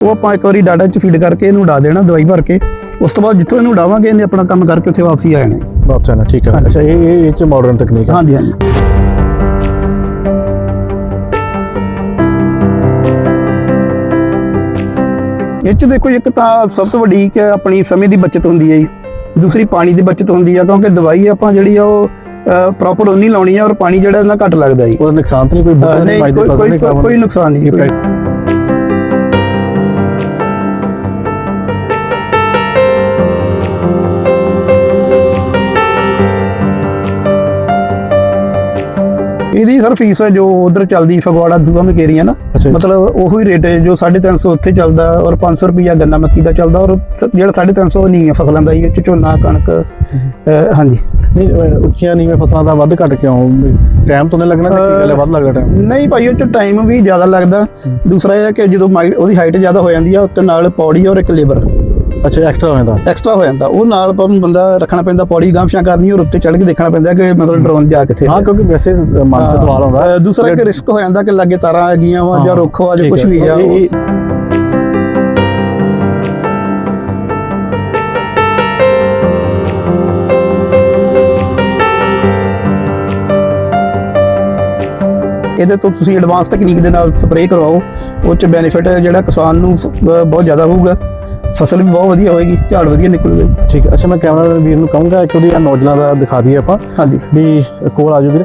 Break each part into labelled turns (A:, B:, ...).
A: ਉਹ ਆਪਾਂ ਇੱਕ ਵਾਰੀ ਡਾਟਾ 'ਚ ਫੀਡ ਕਰਕੇ ਇਹਨੂੰ ਉਡਾ ਦੇਣਾ ਦਵਾਈ ਭਰ ਕੇ। ਉਸ ਤੋਂ ਬਾਅਦ ਜਿੱਥੋਂ ਇਹਨੂੰ ਉਡਾਵਾਂਗੇ ਇਹਨੇ ਆਪਣਾ ਕੰਮ ਕਰਕੇ ਉੱਥੇ ਵਾਪਸੀ ਆ ਜਾਣਾ।
B: ਵਾਪਸ ਆਣਾ ਠੀਕ ਹੈ। ਅੱਛਾ ਇਹ ਇਹ ਇਹ ਚ ਮਾਡਰਨ ਤਕਨੀਕ ਹੈ
A: ਹਾਂਜੀ ਹਾਂਜੀ। ਇਹ 'ਚ ਦੇਖੋ ਇੱਕ ਤਾਂ ਸਭ ਤੋਂ ਵੱਡੀ ਕਿ ਆਪਣੀ ਸਮੇਂ ਦੀ ਬਚਤ ਹੁੰਦੀ ਹੈ ਜੀ। ਦੂਸਰੀ ਪਾਣੀ ਦੀ ਬਚਤ ਹੁੰਦੀ ਹੈ ਕਿਉਂਕਿ ਦਵਾਈ ਆਪਾਂ ਜਿਹੜੀ ਆ ਉਹ ਪ੍ਰੋਪਰ ਉਨੀ ਲਾਉਣੀ ਹੈ ਔਰ ਪਾਣੀ ਜਿਹੜਾ ਇਹਨਾਂ ਘੱਟ ਲੱਗਦਾ ਜੀ।
B: ਉਹਦਾ ਨੁਕਸਾਨ ਤਾਂ ਨਹੀਂ ਕੋਈ ਬੁੱਢਾ
A: ਨਹੀਂ ਕੋਈ ਨੁਕਸਾਨ ਨਹੀਂ ਕੋਈ- ਇਹਦੀ ਸਰ ਫੀਸ ਹੈ ਜੋ ਉਧਰ ਚੱਲਦੀ ਫਗਵਾੜਾ ਦੂਆ ਮਕੇਰੀਆਂ ਨਾ। ਮਤਲਬ ਉਹੋ ਹੀ ਰੇਟ ਹੈ ਜੋ 350 ਉੱਥੇ ਚੱਲਦਾ ਔਰ 500 ਰੁਪਿਆ ਗੰਨਾ ਮੱਕੀ ਦਾ ਚੱਲਦਾ ਔਰ ਜਿਹੜਾ 350 ਨਹੀਂ ਫਸਲਾਂ ਦਾ ਹੀ ਇਹ ਝੋਨਾ ਕਣਕ ਹਾਂਜੀ।
B: ਨਹੀਂ ਉੱਚੀਆਂ ਨੀਵੇਂ ਫਸਲਾਂ ਦਾ ਵੱਧ ਘੱਟ ਕਿਉਂ? ਟਾਈਮ ਤੋਂ ਨਹੀਂ ਲੱਗਣਾ ਕੀ ਗੱਲ ਹੈ ਵੱਧ ਲੱਗਦਾ ਟਾਈਮ?
A: ਨਹੀਂ ਭਾਈ ਉਹ ਚ ਟਾਈਮ ਵੀ ਜ਼ਿਆਦਾ ਲੱਗਦਾ। ਦੂਸਰਾ ਇਹ ਹੈ ਕਿ ਜਦੋਂ ਉਹਦੀ ਹਾਈਟ ਜ਼ਿਆਦਾ ਹੋ ਜਾਂਦੀ ਆ ਤੇ ਨਾਲ ਪੌੜੀ ਔਰ ਇੱਕ ਲੇਬਰ
B: ਅੱਛਾ ਐਕਸਟਰਾ ਹੋ ਜਾਂਦਾ।
A: ਐਕਸਟਰਾ ਹੋ ਜਾਂਦਾ। ਉਹ ਨਾਲ ਆਪਾਂ ਨੂੰ ਬੰਦਾ ਰੱਖਣਾ ਪੈਂਦਾ ਪੌੜੀ ਗਾਮਸ਼ਾਂ ਕਰਨੀ ਔਰ ਉੱਤੇ ਚੜ੍ਹ ਕੇ ਦੇਖਣਾ ਪੈਂਦਾ ਕਿ ਮਤਲਬ ਡਰੋਨ ਜਾ ਕਿੱਥੇ
B: ਹਾਂ ਕਿਉਂਕਿ ਵੈਸੇ ਮਨ ਚ ਸਵਾਲ ਆਉਂਦਾ।
A: ਅਹ, ਦੂਸਰਾ ਇੱਕ ਰਿਸਕ ਹੋ ਜਾਂਦਾ ਕਿ ਲਾਗੇ ਤਾਰਾਂ ਆ ਗਈਆਂ ਵਾ ਜਾਂ ਰੁੱਖ ਜਾਂ
B: ਠੀਕ
A: ਕੁਝ। ਵੀ ਆ। ਇਹਦੇ ਤੋਂ ਤੁਸੀਂ ਐਡਵਾਂਸ ਤਕਨੀਕ ਦੇ ਨਾਲ ਸਪਰੇਅ ਕਰਵਾਓ। ਉਹ ਚ ਬੈਨੀਫਿਟ ਜਿਹੜਾ ਕਿਸਾਨ ਨੂੰ ਬਹੁਤ ਜ਼ਿਆਦਾ ਹੋਊਗਾ। ਫਸਲ ਵੀ ਬਹੁਤ ਵਧੀਆ ਹੋਏਗੀ ਝਾੜ ਵਧੀਆ ਨਿਕਲੂਗਾ।
B: ਠੀਕ ਹੈ। ਅੱਛਾ ਮੈਂ ਕੈਮਰਾ ਵੀਰ ਨੂੰ ਕਹੂੰਗਾ ਇੱਕ ਉਹਦੀ ਨੌਜਲਾਂ ਦਾ ਦਿਖਾ ਦਈਏ ਆਪਾਂ।
A: ਹਾਂਜੀ।
B: ਵੀ ਕੋਲ ਆਜੋ ਵੀਰ।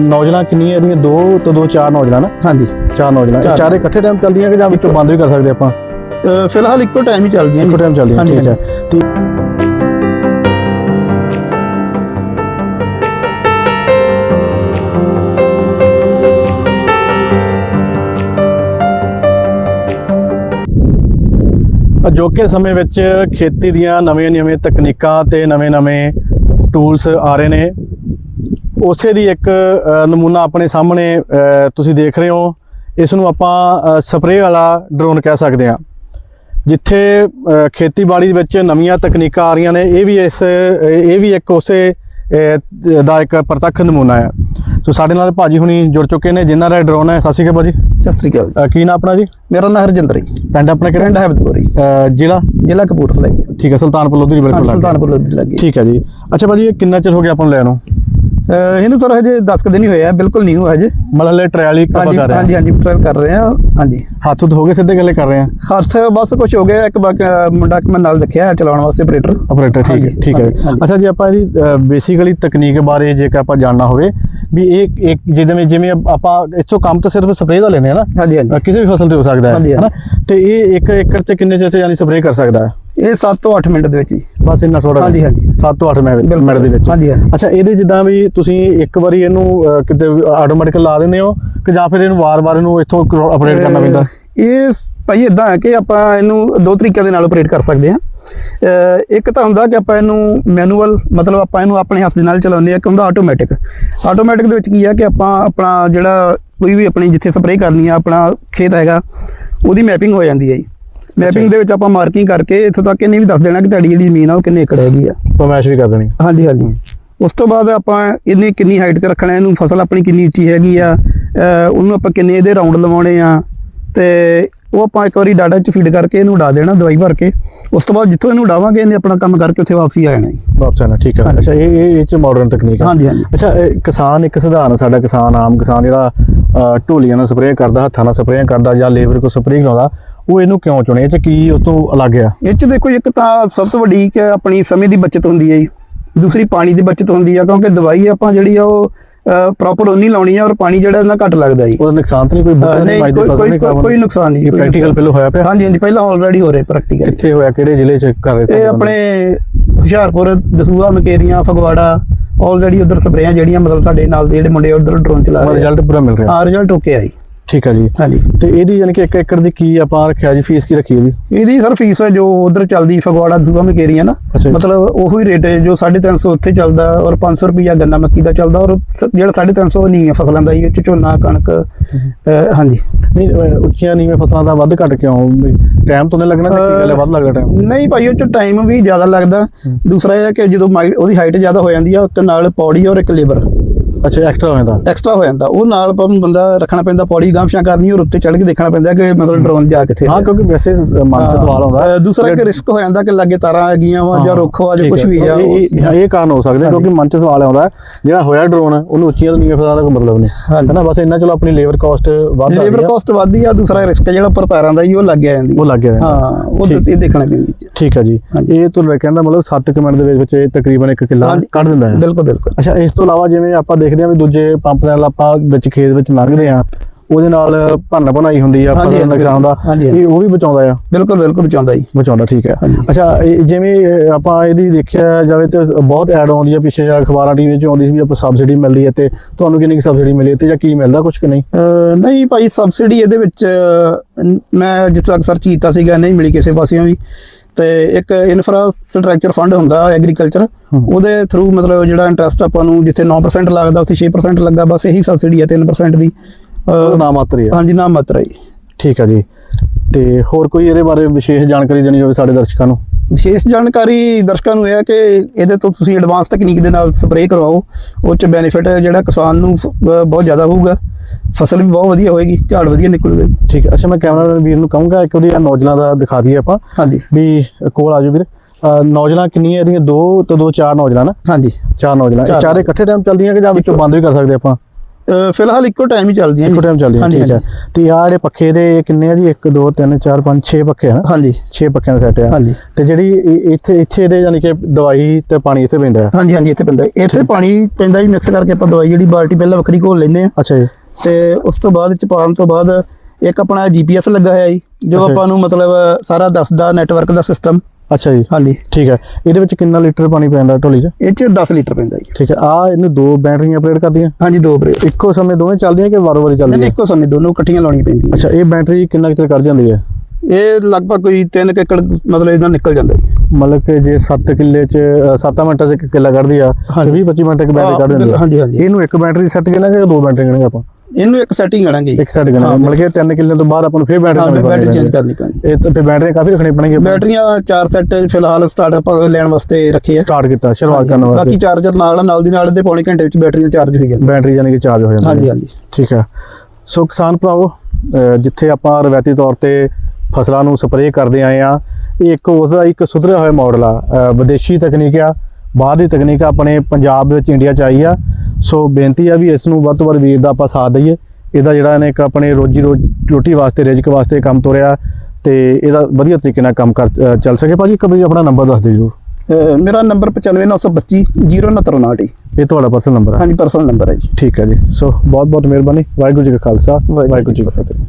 B: ਨੌਜਲਾਂ ਕਿੰਨੀਆਂ ਇਹਦੀਆਂ? ਦੋ ਤੋਂ ਦੋ ਚਾਰ ਨੌਜਲਾਂ ਨਾ?
A: ਹਾਂਜੀ।
B: ਚਾਰ ਨੌਜਲਾਂ।
A: ਚਾਰ।
B: ਇਕੱਠੇ ਟਾਈਮ ਚੱਲਦੀਆਂ ਕਿ ਜਾਂ ਵਿੱਚੋਂ ਬੰਦ ਵੀ ਕਰ ਸਕਦੇ ਆਪਾਂ?
A: ਫਿਲਹਾਲ ਇੱਕੋ ਟਾਈਮ ਹੀ ਚੱਲਦੀਆਂ
B: ਇੱਕੋ। ਟਾਈਮ ਚੱਲਦੀਆਂ। ਠੀਕ ਹੈ। ਤੇ ਅਜੋਕੇ ਸਮੇਂ ਵਿੱਚ ਖੇਤੀ ਦੀਆਂ ਨਵੀਆਂ-ਨਵੀਆਂ ਤਕਨੀਕਾਂ ਤੇ ਨਵੇਂ-ਨਵੇਂ ਟੂਲਸ ਆ ਰਹੇ ਨੇ। ਉਸੇ ਦੀ ਇੱਕ ਨਮੂਨਾ ਆਪਣੇ ਸਾਹਮਣੇ ਤੁਸੀਂ ਦੇਖ ਰਹੇ ਹੋ। ਇਸ ਨੂੰ ਆਪਾਂ ਸਪਰੇਅ ਵਾਲਾ ਡਰੋਨ ਕਹਿ ਸਕਦੇ ਹਾਂ। ਜਿੱਥੇ ਖੇਤੀਬਾੜੀ ਵਿੱਚ ਨਵੀਆਂ ਤਕਨੀਕਾਂ ਆ ਰਹੀਆਂ ਨੇ, ਇਹ ਵੀ ਇਸ, ਇਹ ਵੀ ਇੱਕ ਉਸੇ ਦਾ ਇੱਕ ਪ੍ਰਤੱਖ ਨਮੂਨਾ ਹੈ। ਸੋ ਸਾਡੇ ਨਾਲ ਭਾਜੀ ਹੁਣੀ ਜੁੜ ਚੁੱਕੇ ਨੇ ਜਿਨ੍ਹਾਂ ਦਾ ਡਰੋਨ ਹੈ। ਸ਼੍ਰੀ ਅਕਾਲ ਭਾਜੀ।
A: ਸਤਿ ਸ੍ਰੀ ਅਕਾਲ ਜੀ।
B: ਅ, ਕੀ ਨਾਮ ਆਪਣਾ ਜੀ?
A: ਮੇਰਾ ਨਾਮ ਹਰਜਿੰਦਰ ਜੀ।
B: ਪਿੰਡ ਆਪਣਾ ਕਿਹੜਾ?
A: ਪਿੰਡ ਹੈਬਤਪੁਰੀ
B: ਅ, ਜ਼ਿਲ੍ਹਾ?
A: ਜ਼ਿਲ੍ਹਾ ਕਪੂਰਥਲਾ ਜੀ।
B: ਠੀਕ ਹੈ ਸੁਲਤਾਨਪੁਰ ਲੋਧੀ ਬਿਲਕੁਲ
A: ਹਾਂਜੀ,
B: ਲੱਗ
A: ਸੁਲਤਾਨਪੁਰ ਲੋਧੀ ਲੱਗੇ
B: ਠੀਕ ਹੈ ਜੀ। ਅੱਛਾ ਭਾਜੀ ਇਹ ਕਿੰਨਾ ਚਿਰ ਹੋ ਗਿਆ ਆਪਾਂ ਨੂੰ ਲੈਣ ਨੂੰ?
A: ਅਹ ਇਹਨੂੰ ਸਰ ਹਜੇ 10 ਕੁ ਦਿਨ ਹੀ ਹੋਏ ਆ ਬਿਲਕੁਲ ਨਹੀਂ ਹੋਇਆ ਹਜੇ।
B: ਮਤਲਬ ਹਲੇ ਟ੍ਰਾਇਲ ਹੀ
A: ਹਾਂਜੀ
B: ਕਰ ਰਹੇ
A: ਹਾਂਜੀ
B: ਹਾਂ।
A: ਹਾਂਜੀ ਟ੍ਰਾਇਲ ਕਰ ਰਹੇ ਆ ਹਾਂਜੀ।
B: ਹੱਥ ਉੱਤ ਹੋ ਗਏ ਸਿੱਧੇ ਗੱਲੇ ਕਰ ਰਹੇ ਹਾਂ?
A: ਹੱਥ ਬਸ ਕੁਝ ਹੋ ਗਿਆ ਇੱਕ ਬਾਕੀ ਅਹ ਮੁੰਡਾ ਕਿ ਮੈਂ ਨਾਲ ਰੱਖਿਆ ਚਲਾਉਣ ਵਾਸਤੇ ਆਪਰੇਟਰ
B: ਆਪਰੇਟਰ ਠੀਕ ਹੈ
A: ਹਾਂਜੀ,
B: ਠੀਕ ਹੈ।
A: ਹਾਂਜੀ, ਹਾਂਜੀ।
B: ਅੱਛਾ ਜੀ ਆਪਾਂ ਇਹਦੀ ਬੇਸਿਕਲੀ ਤਕਨੀਕ ਬਾਰੇ ਜੇਕਰ ਆਪਾਂ ਜਾਣਨਾ ਹੋਵੇ ਵੀ ਇਹ ਇੱਕ ਜਿਵੇਂ ਜਿਵੇਂ ਆਪਾਂ ਇੱਥੋਂ ਕੰਮ ਤਾਂ ਸਿਰਫ ਸਪਰੇਅ ਦਾ ਲੈਨੇ ਆ ਨਾ
A: ਹਾਂਜੀ ਹਾਂਜੀ।
B: ਕਿਸੇ ਵੀ ਫਸਲ ਤੇ ਹੋ ਸਕਦਾ ਹੈ ਹਨਾ? ਤੇ ਇਹ ਇੱਕ ਏਕੜ ਚ ਕਿੰਨੇ ਚਿਰ ਯਾਨੀ ਸਪਰੇਅ ਕਰ ਸਕਦਾ ਹੈ?
A: ਇਹ 7 ਤੋਂ 8 ਮਿੰਟ ਦੇ ਵਿੱਚ ਹੀ।
B: ਬਸ ਇੰਨਾ ਥੋੜਾ
A: ਹਾਂਜੀ, ਹਾਂਜੀ।
B: 7 ਤੋਂ 8 ਮਿੰਟ ਦੇ ਵਿੱਚ।
A: ਹਾਂਜੀ ਹਾਂਜੀ।
B: ਅੱਛਾ ਇਹਦੇ ਜਿੱਦਾਂ ਵੀ ਤੁਸੀਂ ਇੱਕ ਵਾਰੀ ਇਹਨੂੰ ਕਿਤੇ ਆਟੋਮੈਟਿਕ ਲਾ ਦਿੰਦੇ ਹੋ ਕਿ ਜਾਂ ਫਿਰ ਇਹਨੂੰ ਵਾਰ-ਵਾਰ ਇਹਨੂੰ ਇੱਥੋਂ ਆਪਰੇਟ ਕਰਨਾ ਪੈਂਦਾ?
A: ਇਹ ਭਾਈ ਇਦਾਂ ਹੈ ਕਿ ਆਪਾਂ ਇਹਨੂੰ ਦੋ ਤਰੀਕਿਆਂ ਦੇ ਨਾਲ ਆਪਰੇਟ ਕਰ ਸਕਦੇ ਹਾਂ। ਇੱਕ ਤਾਂ ਹੁੰਦਾ ਕਿ ਆਪਾਂ ਇਹਨੂੰ ਮੈਨੂਅਲ ਮਤਲਬ ਆਪਾਂ ਇਹਨੂੰ ਆਪਣੇ ਹੱਥ ਦੇ ਨਾਲ ਚਲਾਉਂਦੇ ਆ ਇੱਕ ਹੁੰਦਾ ਆਟੋਮੈਟਿਕ ਆਟੋਮੈਟਿਕ ਦੇ ਵਿੱਚ ਕੀ ਹੈ ਕਿ ਆਪਾਂ ਆਪਣਾ ਜਿਹੜਾ ਕੋਈ ਵੀ ਆਪਣੀ ਜਿੱਥੇ ਸਪਰੇਅ ਕਰਨੀ ਆ ਆਪਣਾ ਖੇਤ ਹੈਗਾ ਉਹਦੀ ਮੈਪਿੰਗ ਹੋ ਜਾਂਦੀ ਹੈ ਜੀ। ਮੈਪਿੰਗ ਦੇ ਵਿੱਚ ਆਪਾਂ ਮਾਰਕਿੰਗ ਕਰਕੇ ਇੱਥੋਂ ਤੱਕ ਇਹਨੇ ਵੀ ਦੱਸ ਦੇਣਾ ਕਿ ਤੁਹਾਡੀ ਜਿਹੜੀ ਜ਼ਮੀਨ ਆ ਉਹ ਕਿੰਨੇ ਏਕੜ ਹੈਗੀ ਆ।
B: ਪਰਮੈਸ਼ ਵੀ ਕਰ ਦੇਣੀ।
A: ਹਾਂਜੀ ਹਾਂਜੀ। ਉਸ ਤੋਂ ਬਾਅਦ ਆਪਾਂ ਇਹਨੇ ਕਿੰਨੀ ਹਾਈਟ ਤੇ ਰੱਖਣਾ ਇਹਨੂੰ ਫਸਲ ਆਪਣੀ ਕਿੰਨੀ ਉੱਚੀ ਹੈਗੀ ਆ ਉਹਨੂੰ ਆਪਾਂ ਕਿੰਨੇ ਇਹਦੇ ਰਾਉਂਡ ਲਵਾਉਣੇ ਆ ਤੇ ਉਹ ਆਪਾਂ ਇੱਕ ਵਾਰੀ ਡਾਟਾ 'ਚ ਫੀਡ ਕਰਕੇ ਇਹਨੂੰ ਉਡਾ ਦੇਣਾ ਦਵਾਈ ਭਰ ਕੇ। ਉਸ ਤੋਂ ਬਾਅਦ ਜਿੱਥੋਂ ਇਹਨੂੰ ਉਡਾਵਾਂਗੇ ਇਹਨੇ ਆਪਣਾ ਕੰਮ ਕਰਕੇ ਉੱਥੇ ਵਾਪਸੀ ਆ ਜਾਣਾ ਜੀ।
B: ਵਾਪਸ ਆਣਾ ਠੀਕ ਹੈ। ਅੱਛਾ ਇਹ ਇਹ ਇਹ ਚ ਮਾਡਰਨ ਤਕਨੀਕ ਹੈ
A: ਹਾਂਜੀ ਹਾਂਜੀ।
B: ਅੱਛਾ ਇਹ ਕਿਸਾਨ ਇੱਕ ਸਧਾਰਨ ਸਾਡਾ ਕਿਸਾਨ ਆਮ ਕਿਸਾਨ ਜਿਹੜਾ ਢੋਲੀਆਂ ਨਾਲ ਸਪਰੇਅ ਕਰਦਾ ਹੱਥਾਂ ਨਾਲ ਸਪਰੇਅ ਕਰਦਾ ਜਾਂ ਲੇਬਰ ਕੋ ਸਪਰੇਅ ਕਰਾਉਂਦਾ ਉਹ ਇਹਨੂੰ ਕਿਉਂ ਚੁਣੇ? ਇਹ ਚ ਕੀ ਉਹ ਤੋਂ ਅਲੱਗ ਆ?
A: ਇਹ 'ਚ ਦੇਖੋ ਇੱਕ ਤਾਂ ਸਭ ਤੋਂ ਵੱਡੀ ਕਿ ਆਪਣੀ ਸਮੇਂ ਦੀ ਬਚਤ ਹੁੰਦੀ ਹੈ ਜੀ। ਦੂਸਰੀ ਪਾਣੀ ਦੀ ਬਚਤ ਹੁੰਦੀ ਆ ਕਿਉਂਕਿ ਦਵਾਈ ਆਪਾਂ ਜਿਹੜੀ ਆ ਉਹ ਪ੍ਰੋਪਰ ਉਨੀ ਲਾਉਣੀ ਆ ਔਰ ਪਾਣੀ ਜਿਹੜਾ ਇਹਨਾਂ ਘੱਟ ਲੱਗਦਾ ਜੀ।
B: ਉਹਦਾ ਨੁਕਸਾਨ ਤਾਂ ਨਹੀਂ ਕੋਈ
A: ਨਹੀਂ ਕੋਈ ਕੋਈ ਨੁਕਸਾਨ ਨਹੀਂ
B: ਪ੍ਰੈਕਟੀਕਲ। ਪਹਿਲਾਂ ਹੋਇਆ ਪਿਆ?
A: ਹਾਂਜੀ ਹਾਂਜੀ ਪਹਿਲਾਂ ਆਲਰੇਡੀ ਹੋ ਰਿਹਾ ਪ੍ਰੈਕਟੀਕਲ
B: ਕਿੱਥੇ ਹੋਇਆ ਕਿਹੜੇ ਜ਼ਿਲ੍ਹੇ ਚ ਕਰ ਰਹੇ
A: ਇਹ ਆਪਣੇ ਹੁਸ਼ਿਆਰਪੁਰ ਦਸੂਹਾ ਮਕੇਰੀਆਂ ਫਗਵਾੜਾ ਆਲਰੇਡੀ ਉਧਰ ਸਪਰੇਆਂ ਜਿਹੜੀਆਂ ਮਤਲਬ ਸਾਡੇ ਨਾਲ ਦੇ ਜਿਹੜੇ ਮੁੰਡੇ ਉਧਰ ਡਰੋਨ ਚਲਾ ਰਹੇ ਆ।
B: ਰਿਜ਼ਲਟ ਪੂਰਾ ਮਿਲ ਰਿਹਾ।
A: ਆ ਰਿਜ਼ਲਟ ਓਕੇ ਆਈ
B: ਠੀਕ ਹੈ ਜੀ।
A: ਹਾਂਜੀ।
B: ਤੇ ਇਹਦੀ ਯਾਨੀ ਕਿ 1 ਏਕੜ ਦੀ ਕੀ ਆਪਾਂ ਰੱਖਿਆ ਜੀ? ਫੀਸ ਕੀ ਰੱਖੀ ਇਹਦੀ?
A: ਇਹਦੀ ਸਰ ਫੀਸ ਹੈ ਜੋ ਉਧਰ ਚੱਲਦੀ ਫਗਵਾੜਾ ਦਸੂਹਾ ਮਕੇਰੀਆਂ ਨਾ। ਮਤਲਬ ਉਹੀ ਰੇਟ ਹੈ ਜੋ 350 ਉੱਥੇ ਚੱਲਦਾ ਔਰ 500 ਰੁਪਿਆ ਗੰਨਾ ਮੱਕੀ ਦਾ ਚੱਲਦਾ ਔਰ ਜਿਹੜਾ 350 ਨਹੀਂ ਹੈ ਫਸਲਾਂ ਦਾ ਇਹ ਝੋਨਾ ਕਣਕ ਹਾਂਜੀ।
B: ਨਹੀਂ ਉੱਚੀਆਂ ਨੀਵੇਂ ਫਸਲਾਂ ਦਾ ਵੱਧ ਘੱਟ ਕਿਉਂ? ਟਾਈਮ ਤੋਂ ਨਹੀਂ ਲੱਗਣਾ ਤੇ ਕੀ ਗੱਲ ਹੈ? ਵੱਧ ਲੱਗਦਾ ਟਾਈਮ
A: ਨਹੀਂ ਭਾਈ ਉਹ ਚ ਟਾਈਮ ਵੀ ਜ਼ਿਆਦਾ ਲੱਗਦਾ। ਦੂਸਰਾ ਇਹ ਹੈ ਕਿ ਜਦੋਂ ਉਹਦੀ ਹਾਈਟ ਜ਼ਿਆਦਾ ਹੋ ਜਾਂਦੀ ਆ ਤੇ ਨਾਲ ਪੌੜੀ ਔਰ ਇੱਕ ਲੇਬਰ।
B: ਅੱਛਾ ਐਕਸਟਰਾ ਹੋ ਜਾਂਦਾ
A: ਐਕਸਟਰਾ ਹੋ ਜਾਂਦਾ ਉਹ ਨਾਲ ਆਪਾਂ ਨੂੰ ਬੰਦਾ ਰੱਖਣਾ ਪੈਂਦਾ ਪੌੜੀ ਗਾਂਸ਼ਾਂ ਕਰਨੀ ਔਰ ਉੱਤੇ ਚੜ੍ਹ ਕੇ ਦੇਖਣਾ ਪੈਂਦਾ ਕਿ ਮਤਲਬ ਡਰੋਨ ਜਾ ਕਿੱਥੇ
B: ਹਾਂ। ਕਿਉਂਕਿ ਵੈਸੇ ਮਨ ਚ ਸਵਾਲ ਆਉਂਦਾ
A: ਦੂਸਰਾ ਕਿ ਰਿਸਕ ਹੋ ਜਾਂਦਾ ਕਿ ਲਾਗੇ ਤਾਰਾਂ ਹੈਗੀਆਂ ਵਾ ਜਾਂ ਰੁੱਖ ਵਾ ਜਾਂ ਕੁਝ। ਵੀ ਆ
B: ਇਹ- ਕਾਰਨ ਹੋ ਸਕਦਾ ਕਿਉਂਕਿ ਮਨ ਚ ਸਵਾਲ ਆਉਂਦਾ ਜਿਹੜਾ ਹੋਇਆ ਡਰੋਨ ਉਹਨੂੰ ਉੱਚੀਆਂ ਤੋਂ ਨੀਵੇਂ ਫਸਾਉਣ ਦਾ ਕੋਈ ਮਤਲਬ ਨਹੀਂ
A: ਹਾਂਜੀ।
B: ਹੈ ਨਾ ਬਸ ਇੰਨਾ ਚਲੋ ਆਪਣੀ ਲੇਬਰ ਕਾਸਟ ਵੱਧ ਆ
A: ਲੇਬਰ ਕਾਸਟ ਵੱਧਦੀ ਆ ਦੂਸਰਾ ਰਿਸਕ ਜਿਹੜਾ ਉੱਪਰ ਤਾਰਾਂ ਦਾ ਹੀ ਉਹ ਲੱਗ ਜਾਂਦੀ
B: ਉਹ ਲੱਗ ਰਹਿੰਦਾ।
A: ਹਾਂ ਉਹ। ਤੇ ਦੇਖਣਾ ਪੈਂਦੀ
B: ਠੀਕ ਹੈ ਜੀ। ਇਹ ਤੁਹਾਨੂੰ ਕਹਿੰਦਾ ਮਤਲਬ 7 ਮਿੰਟ ਦੇ ਵਿੱਚ ਤਕਰੀਬਨ 1 ਕਿੱਲਾ। ਕੱਢ ਦਿੰਦਾ ਹੈ
A: ਬਿਲਕੁਲ ਬਿਲਕੁਲ
B: ਅੱਛਾ ਇਸ ਤੋਂ ਇਲਾਵਾ ਜਿਵੇਂ ਆਪਾਂ ਦੇਖਦੇ ਹਾਂ ਵੀ ਦੂਜੇ ਪੰਪ ਨਾਲ ਆਪਾਂ ਵਿੱਚ ਖੇਤ ਵਿੱਚ ਲੰਘਦੇ ਆ ਉਹਦੇ ਨਾਲ ਭੰਨ ਭਨਾਈ ਹੁੰਦੀ ਆ ਫਸਲ ਨੁਕਸਾਨ ਦਾ ਇਹ ਉਹ ਵੀ ਬਚਾਉਂਦਾ ਆ।
A: ਬਿਲਕੁਲ ਬਿਲਕੁਲ ਬਚਾਉਂਦਾ ਜੀ।
B: ਬਚਾਉਂਦਾ ਠੀਕ ਹੈ। ਅੱਛਾ ਜਿਵੇਂ ਆਪਾਂ ਇਹਦੀ ਦੇਖਿਆ ਜਾਵੇ ਤੇ ਬਹੁਤ ਐਡ ਆਉਂਦੀ ਆ ਪਿੱਛੇ ਜਾਂ ਅਖਬਾਰਾਂ ਟੀਵੀ 'ਚ ਆਉਂਦੀ ਸੀ ਵੀ ਆਪਾਂ ਸਬਸਿਡੀ ਮਿਲਦੀ ਹੈ ਤੇ ਤੁਹਾਨੂੰ ਕਿੰਨੀ ਸਬਸਿਡੀ ਮਿਲੀ ਤੇ ਜਾਂ ਕੀ ਮਿਲਦਾ ਕੁਝ ਕਿ ਨਹੀਂ?
A: ਨਹੀਂ ਭਾਈ ਸਬਸਿਡੀ ਇਹਦੇ ਵਿੱਚ ਮੈਂ ਜਿੱਥੇ ਤੱਕ ਸਰਚ ਕੀਤਾ ਸੀਗਾ ਨਹੀਂ ਮਿਲੀ ਕਿਸੇ ਪਾਸਿਓਂ ਵੀ। ਤੇ ਇੱਕ ਇਨਫਰਾਸਟ੍ਰਕਚਰ ਫੰਡ ਹੁੰਦਾ ਐਗਰੀਕਲਚਰ। ਉਹਦੇ ਥਰੂ ਮਤਲਬ ਜਿਹੜਾ ਇੰਟਰਸਟ ਆਪਾਂ ਨੂੰ ਜਿੱਥੇ 9% ਲੱਗਦਾ ਉੱਥੇ 6% ਲੱਗਾ ਬਸ ਇਹੀ ਸਬਸਿਡੀ ਹੈ 3% ਦੀ।
B: ਨਾਮ ਮਾਤਰ ਹੀ
A: ਹਾਂਜੀ ਨਾ ਮਾਤਰਾ ਜੀ।
B: ਠੀਕ ਹੈ ਜੀ। ਤੇ ਹੋਰ ਕੋਈ ਇਹਦੇ ਬਾਰੇ ਵਿਸ਼ੇਸ਼ ਜਾਣਕਾਰੀ ਦੇਣੀ ਹੋਵੇ ਸਾਡੇ ਦਰਸ਼ਕਾਂ ਨੂੰ?
A: ਵਿਸ਼ੇਸ਼ ਜਾਣਕਾਰੀ ਦਰਸ਼ਕਾਂ ਨੂੰ ਇਹ ਹੈ ਕਿ ਇਹਦੇ ਤੋਂ ਤੁਸੀਂ ਐਡਵਾਂਸ ਤਕਨੀਕ ਦੇ ਨਾਲ ਸਪਰੇਅ ਕਰਵਾਓ ਉਹ ਚ ਬੈਨੀਫਿਟ ਜਿਹੜਾ ਕਿਸਾਨ ਨੂੰ ਬਹੁਤ ਜ਼ਿਆਦਾ ਹੋਊਗਾ। ਫਸਲ ਵੀ ਬਹੁਤ ਵਧੀਆ ਹੋਏਗੀ ਝਾੜ ਵਧੀਆ ਨਿਕਲੂਗਾ ਜੀ।
B: ਠੀਕ ਹੈ। ਅੱਛਾ ਮੈਂ ਕੈਮਰਾਮੈਨ ਵੀਰ ਨੂੰ ਕਹੂੰਗਾ ਇੱਕ ਉਹਦੀ ਨੌਜਲਾਂ ਦਾ ਦਿਖਾ ਦਈਏ ਆਪਾਂ
A: ਹਾਂਜੀ।
B: ਵੀ ਕੋਲ ਆਜੋ ਵੀਰ। ਅਹ ਨੌਜਲਾਂ ਕਿੰਨੀਆਂ ਇਹਦੀਆਂ? ਦੋ ਤੋਂ ਦੋ ਚਾਰ ਨੌਜਲਾਂ ਨਾ?
A: ਹਾਂਜੀ।
B: ਚਾਰ ਨੌਜਲਾਂ।
A: ਚਾਰ।
B: ਇਕੱਠੇ ਟਾਈਮ ਚੱਲਦੀਆਂ ਕਿ ਜਾਂ ਵਿੱਚੋਂ ਬੰਦ ਵੀ ਕਰ ਸਕਦੇ ਆਪਾਂ?
A: ਫਿਲਹਾਲ ਇੱਕੋ ਟਾਈਮ ਹੀ ਚੱਲਦੀਆਂ
B: ਇੱਕੋ
A: ਜੀ।
B: ਟਾਈਮ ਚੱਲਦੀਆਂ ਠੀਕ ਹੈ। ਤੇ ਆਹ ਜਿਹੜੇ ਪੱਖੇ ਦੇ ਕਿੰਨੇ ਆ ਜੀ? 1 2 3 4 5 6 ਪੱਖੇ ਹਨ
A: ਹਾਂਜੀ।
B: 6 ਪੱਖਿਆਂ ਦਾ ਸੈੱਟ ਆ।
A: ਹਾਂਜੀ।
B: ਤੇ ਜਿਹੜੀ ਇੱਥੇ ਇੱਥੇ ਇਹਦੇ ਯਾਨੀ ਕਿ ਦਵਾਈ ਤੇ ਪਾਣੀ ਇੱਥੇ ਪੈਂਦਾ ਹੈ?
A: ਹਾਂਜੀ ਹਾਂਜੀ ਇੱਥੇ ਪੈਂਦਾ। ਇੱਥੇ ਪਾਣੀ ਪੈਂਦਾ ਹੀ ਮਿਕਸ ਕਰਕੇ ਆਪਾਂ ਦਵਾਈ ਜਿਹੜੀ ਬਾਲਟੀ ਪਹਿਲਾਂ ਵੱਖਰੀ ਘੋਲ ਲੈਂਦੇ ਆ
B: ਅੱਛਾ ਜੀ।
A: ਤੇ ਉਸ ਤੋਂ ਬਾਅਦ ਚ ਪਾਉਣ ਤੋਂ ਬਾਅਦ ਇੱਕ ਆਪਣਾ ਜੀਪੀਐਸ ਲੱਗਾ ਹੋਇਆ ਜੀ ਜੋ। ਆਪਾਂ ਨੂੰ ਮਤਲਬ ਸਾਰਾ ਦੱਸਦਾ ਨੈਟਵਰਕ ਦਾ ਸਿਸਟਮ
B: ਅੱਛਾ ਜੀ।
A: ਹਾਂਜੀ।
B: ਠੀਕ ਹੈ। ਇਹਦੇ ਵਿੱਚ ਕਿੰਨਾ ਲੀਟਰ ਪਾਣੀ ਪੈਂਦਾ ਢੋਲੀ 'ਚ?
A: ਇਹ ਚ 10 ਲੀਟਰ ਪੈਂਦਾ ਜੀ।
B: ਠੀਕ ਹੈ। ਆ ਇਹਨੂੰ ਦੋ ਬੈਟਰੀਆਂ ਅਪਗ੍ਰੇਡ ਕਰਦੀਆਂ?
A: ਹਾਂਜੀ ਦੋ ਬਰੇ
B: ਇੱਕੋ ਸਮੇਂ ਦੋਵੇਂ ਚੱਲਦੀਆਂ ਕਿ ਵਾਰੋ ਵਾਰੀ
A: ਨਹੀਂ
B: ਚੱਲਦੀਆਂ
A: ਇੱਕੋ ਸਮੇਂ ਦੋਨੋਂ ਇਕੱਠੀਆਂ ਲਾਉਣੀਆਂ ਪੈਂਦੀਆਂ।
B: ਅੱਛਾ ਇਹ ਬੈਟਰੀ ਕਿੰਨਾ ਕਿਤੇ ਕੱਢ ਜਾਂਦੀ ਹੈ?
A: ਇਹ ਲਗਭਗ ਕੋਈ 3 ਏਕੜ ਮਤਲਬ ਇਹਦਾ ਨਿਕਲ ਜਾਂਦਾ ਜੀ।
B: ਮਤਲਬ ਕਿ ਜੇ 7 ਕਿੱਲੇ 'ਚ 7 ਮਿੰਟਾਂ 'ਚ ਇੱਕ ਕਿੱਲਾ ਕੱਢਦੀ ਆ ਤੇ
A: ਹਾਂਜੀ।
B: 20 25 ਮਿੰਟ ਇੱਕ ਬੈਟਰੀ ਕੱਢ ਦਿੰਦੀ ਆ।
A: ਹਾਂਜੀ, ਹਾਂਜੀ।
B: ਇਹਨੂੰ ਇੱਕ ਬੈਟਰੀ ਸੈੱਟ ਕਰਨਾ ਕਿ ਦੋ ਬੈਟਰੀ ਕਰਨਗੇ ਆਪਾਂ?
A: ਇਹਨੂੰ ਇੱਕ ਸੈਟਿੰਗ ਕਰਾਂਗੇ
B: ਇੱਕ ਸੈੱਟ ਕਰਨਾ
A: ਹਾਂ,
B: ਮਤਲਬ ਕਿ 3 ਕਿੱਲੇ ਤੋਂ ਬਾਅਦ ਆਪਾਂ ਨੂੰ ਫਿਰ ਬੈਟਰੀ
A: ਹਾਂ ਚੇਂਜ ਕਰਨੀ ਪੈਣੀ।
B: ਇਹ ਤਾਂ ਫਿਰ ਬੈਟਰੀਆਂ ਕਾਫੀ ਰੱਖਣੀ ਪੈਣਗੀਆਂ
A: ਬੈਟਰੀਆਂ ਚਾਰ ਸੈੱਟ ਫਿਲਹਾਲ ਸਟਾਰਟ ਆਪਾਂ ਲੈਣ ਵਾਸਤੇ ਰੱਖੇ ਆ
B: ਸਟਾਰਟ ਕੀਤਾ ਸ਼ੁਰੂਆਤ ਕਰਨ
A: ਬਾਕੀ
B: ਵਾਸਤੇ
A: ਚਾਰਜਰ ਨਾਲ ਨਾਲ ਦੀ ਨਾਲ ਦੇ ਪੌਣੇ ਘੰਟੇ ਵਿੱਚ ਬੈਟਰੀਆਂ ਚਾਰਜ ਹੋ ਜਾਂਦੀਆਂ
B: ਬੈਟਰੀ ਯਾਨੀ ਕਿ ਚਾਰਜ ਹੋ ਜਾਂਦੀ।
A: ਹਾਂਜੀ
B: ਹੈ
A: ਹਾਂਜੀ।
B: ਠੀਕ ਹੈ। ਸੋ ਕਿਸਾਨ ਭਰਾਵੋ ਅਹ ਜਿੱਥੇ ਆਪਾਂ ਰਵਾਇਤੀ ਤੌਰ ਤੇ ਫਸਲਾਂ ਨੂੰ ਸਪਰੇਅ ਕਰਦੇ ਆਏ ਆ ਇਹ ਇੱਕ ਉਸ ਦਾ ਇੱਕ ਸੁਧਰਿਆ ਹੋਇਆ ਮਾਡਲ ਆ। ਅਹ ਵਿਦੇਸ਼ੀ ਤਕਨੀਕ ਆ ਬਾਹਰ ਦੀ ਤਕਨੀਕ ਆਪਣੇ ਪੰਜਾਬ ਵਿੱਚ ਇੰਡੀਆ ਚ ਆਈ ਆ। ਸੋ ਬੇਨਤੀ ਆ ਵੀ ਇਸ ਨੂੰ ਵੱਧ ਤੋਂ ਵੱਧ ਵੀਰ ਦਾ ਆਪਾਂ ਸਾਥ ਦਈਏ। ਇਹਦਾ ਜਿਹੜਾ ਇਹਨੇ ਇੱਕ ਆਪਣੇ ਰੋਜੀ ਰੋਟੀ ਵਾਸਤੇ ਰਿਜ਼ਕ ਵਾਸਤੇ ਕੰਮ ਤੋਰਿਆ ਤੇ ਇਹਦਾ ਵਧੀਆ ਤਰੀਕੇ ਨਾਲ ਕੰਮ ਕਰ ਚੱਲ ਸਕੇ। ਭਾਜੀ ਕਦੇ ਆਪਣਾ ਨੰਬਰ ਦੱਸ ਦਿਓ ਜਰੂਰ।
A: ਮੇਰਾ ਨੰਬਰ 95925 06959
B: ਇਹ ਤੁਹਾਡਾ ਪਰਸਨਲ ਨੰਬਰ ਹੈ
A: ਹਾਂਜੀ ਪਰਸਨਲ ਨੰਬਰ ਹੈ ਜੀ।
B: ਠੀਕ ਹੈ ਜੀ। ਸੋ ਬਹੁਤ ਬਹੁਤ ਮਿਹਰਬਾਨੀ। ਵਾਹਿਗੁਰੂ ਜੀ ਕਾ ਖਾਲਸਾ।
A: ਵਾਹਿਗੁਰੂ ਜੀ ਕੀ ਫਤਿਹ।